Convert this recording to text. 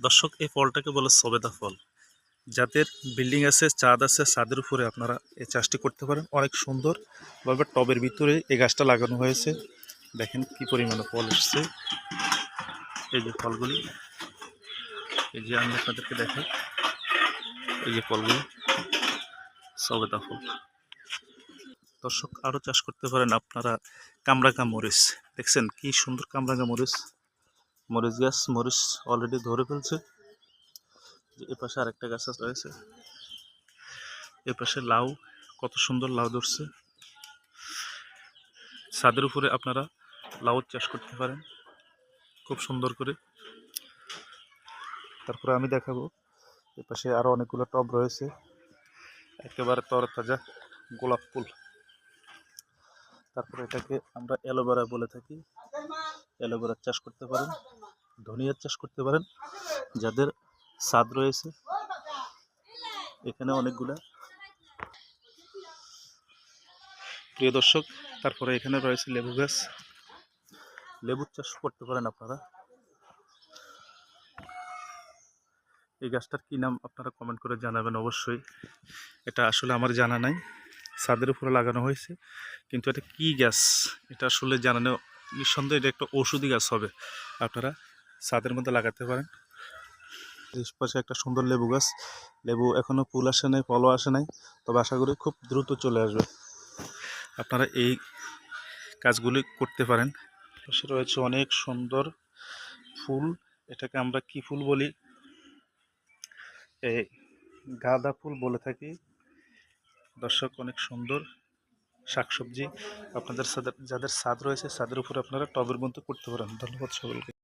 দর্শক, এই ফলটাকে বলে সবেদা ফল। যাদের বিল্ডিং আছে, চাঁদ আছে, ছাদের উপরে আপনারা এই চাষটি করতে পারেন। অনেক সুন্দর। সুন্দরভাবে টবের ভিতরে এই গাছটা লাগানো হয়েছে। দেখেন কি পরিমাণে ফল এসছে। এই যে ফলগুলি। এই যে আমি আপনাদেরকে দেখাই। এই যে ফলগুলি। সবেদা ফল। দর্শক, আরও চাষ করতে পারেন আপনারা কামরাঙ্গা মরিচ। দেখছেন কি সুন্দর কামরাঙ্গা মরিচ। মরিচ গাছ, মরিচ অলরেডি ধরে ফেলছে। এ পাশে আরেকটা গাছ রয়েছে। এ পাশে লাউ, কত সুন্দর লাউ ধরছে। ছাদের উপরে আপনারা লাউ চাষ করতে পারেন। খুব সুন্দর করে। তারপরে আমি দেখাবো এ পাশে আরও অনেকগুলো টব রয়েছে। একেবারে তরতাজা গোলাপ ফুল। তারপরে এটাকে আমরা অ্যালোভেরা বলে থাকি। অ্যালোভেরার চাষ করতে পারেন, ধনিয়ার চাষ করতে পারেন, যাদের স্বাদ রয়েছে। এখানে অনেকগুলা। প্রিয় দর্শক, তারপরে এখানে রয়েছে লেবু গাছ। লেবুর চাষ করতে পারেন আপনারা। এই গাছটার কী নাম আপনারা কমেন্ট করে জানাবেন অবশ্যই। এটা আসলে আমার জানা নাই। ছাদের উপরে লাগানো হয়েছে, কিন্তু এটা কি গ্যাস এটা আসলে জানানো নিঃসন্দেহে এটা একটা ঔষধি গাছ হবে। আপনারা ছাদের মধ্যে লাগাতে পারেন। পাশে একটা সুন্দর লেবু গাছ। লেবু এখনও ফুল আসে নাই, ফলও আসে নাই, তবে আশা করি খুব দ্রুত চলে আসবে। আপনারা এই কাজগুলি করতে পারেন। পাশে রয়েছে অনেক সুন্দর ফুল। এটাকে আমরা কি ফুল বলি? এই গাঁদা ফুল বলে থাকি। দর্শক, অনেক সুন্দর। শাকসবজি আপনাদের যাদের স্বাদ রয়েছে স্বাদের উপরে আপনারা টবের মধ্যে করতে পারেন। ধন্যবাদ সকলকে।